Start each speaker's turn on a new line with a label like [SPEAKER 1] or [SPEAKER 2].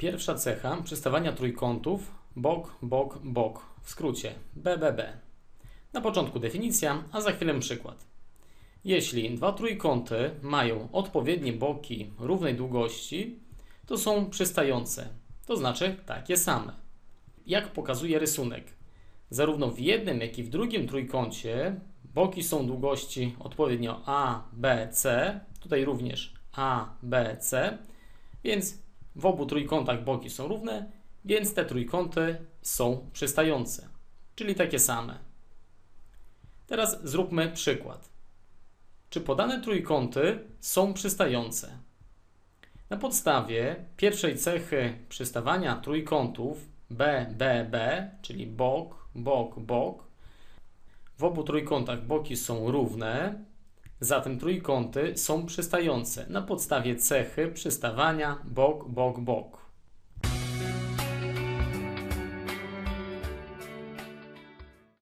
[SPEAKER 1] Pierwsza cecha przystawania trójkątów bok, bok, bok, w skrócie BBB. Na początku definicja, a za chwilę przykład. Jeśli dwa trójkąty mają odpowiednie boki równej długości, to są przystające, to znaczy takie same. Jak pokazuje rysunek, zarówno w jednym, jak i w drugim trójkącie boki są długości odpowiednio A, B, C, tutaj również A, B, C, więc w obu trójkątach boki są równe, więc te trójkąty są przystające, czyli takie same. Teraz zróbmy przykład. Czy podane trójkąty są przystające? Na podstawie pierwszej cechy przystawania trójkątów B, B, B, czyli bok, bok, bok, w obu trójkątach boki są równe, zatem trójkąty są przystające na podstawie cechy przystawania bok, bok, bok.